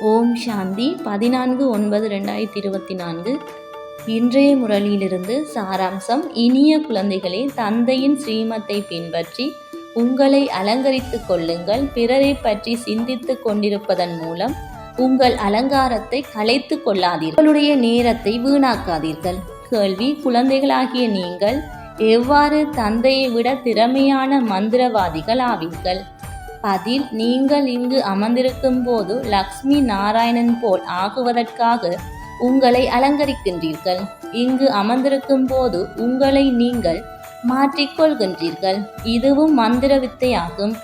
ஓம் சாந்தி. பதினான்கு ஒன்பது ரெண்டாயிரத்தி இருபத்தி நான்கு. இன்றைய முரளியிலிருந்து சாராம்சம். இனிய குழந்தைகளே தந்தையின் ஸ்ரீமத்தை பின்பற்றி உங்களை அலங்கரித்துக் கொள்ளுங்கள். பிறரை பற்றி சிந்தித்துக் கொண்டிருப்பதன் மூலம் உங்கள் அலங்காரத்தை கலைத்து கொள்ளாதீர்கள் உங்களுடைய நேரத்தை வீணாக்காதீர்கள். கேள்வி குழந்தைகளாகிய நீங்கள் எவ்வாறு தந்தையை விட திறமையான மந்திரவாதிகள் ஆவீர்கள் அதில் நீங்கள் இங்கு அமர்ந்திருக்கும் போது லக்ஷ்மி நாராயணன் போல் ஆகுவதற்காக உங்களை அலங்கரிக்கின்றீர்கள். இங்கு அமர்ந்திருக்கும் போது உங்களை நீங்கள் மாற்றிக்கொள்கின்றீர்கள். இதுவும் மந்திர வித்தையாகும்.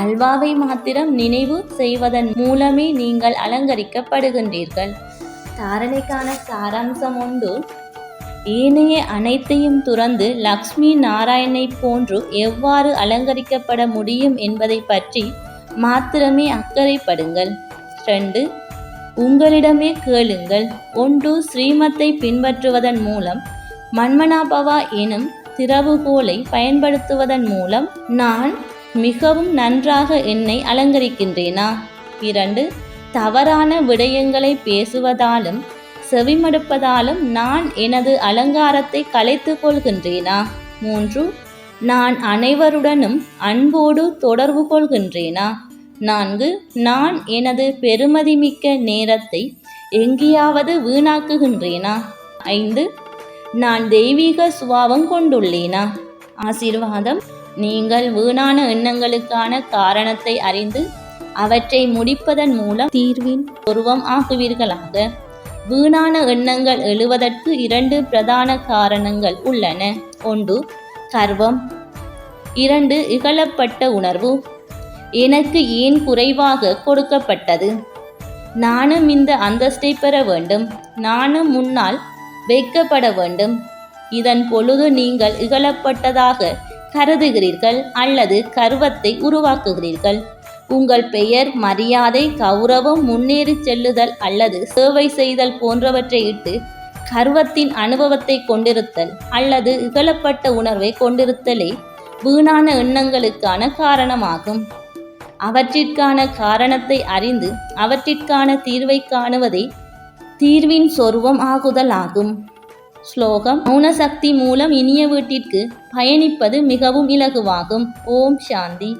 அல்வாவை மாத்திரம் நினைவு செய்வதன் மூலமே நீங்கள் அலங்கரிக்கப்படுகின்றீர்கள். தாரணைக்கான சாராம்சம் ஒன்று ஏனைய அனைத்தையும் துறந்து லக்ஷ்மி நாராயணை போன்று எவ்வாறு அலங்கரிக்கப்பட முடியும் என்பதை பற்றி மாத்திரமே அக்கறைப்படுங்கள் ரெண்டு உங்களிடமே கேளுங்கள். ஒன்று ஸ்ரீமத்தை பின்பற்றுவதன் மூலம் மன்மனாபவா எனும் திறவுகோலை பயன்படுத்துவதன் மூலம் நான் மிகவும் நன்றாக என்னை அலங்கரிக்கின்றேனா? இரண்டு தவறான விடயங்களை பேசுவதாலும் செவிமடுப்பதாலும் நான் எனது அலங்காரத்தை கலைத்து கொள்கின்றேனா? மூன்று நான் அனைவருடனும் அன்போடு தொடர்பு கொள்கின்றேனா? நான்கு நான் எனது பெருமதிமிக்க நேரத்தை எங்கேயாவது வீணாக்குகின்றேனா? ஐந்து நான் தெய்வீக சுபாவம் கொண்டுள்ளேனா? ஆசீர்வாதம் நீங்கள் வீணான எண்ணங்களுக்கான காரணத்தை அறிந்து அவற்றை முடிப்பதன் மூலம் தீர்வின் உருவம் ஆகுவீர்களாக வீணான எண்ணங்கள் எழுவதற்கு இரண்டு பிரதான காரணங்கள் உள்ளன. ஒன்று கர்வம் இரண்டு இகழப்பட்ட உணர்வு. எனக்கு ஏன் குறைவாக கொடுக்கப்பட்டது? நானும் இந்த அந்தஸ்தை பெற வேண்டும். நானும் முன்னால் வைக்கப்பட வேண்டும். இதன் பொழுது நீங்கள் இகழப்பட்டதாக கருதுகிறீர்கள் அல்லது கர்வத்தை உருவாக்குகிறீர்கள். உங்கள் பெயர் மரியாதை கௌரவம் முன்னேறி செல்லுதல் அல்லது சேவை செய்தல் போன்றவற்றை இட்டு கர்வத்தின் அனுபவத்தை கொண்டிருத்தல் அல்லது இகழப்பட்ட உணர்வை கொண்டிருத்தலே வீணான எண்ணங்களுக்கான காரணமாகும். அவற்றிற்கான காரணத்தை அறிந்து அவற்றிற்கான தீர்வை காணுவதே தீர்வின் சொருவம் ஆகுதல் ஆகும். ஸ்லோகம் மௌன சக்தி மூலம் இனிய வீட்டிற்கு பயணிப்பது மிகவும் இலகுவாகும். ஓம் சாந்தி.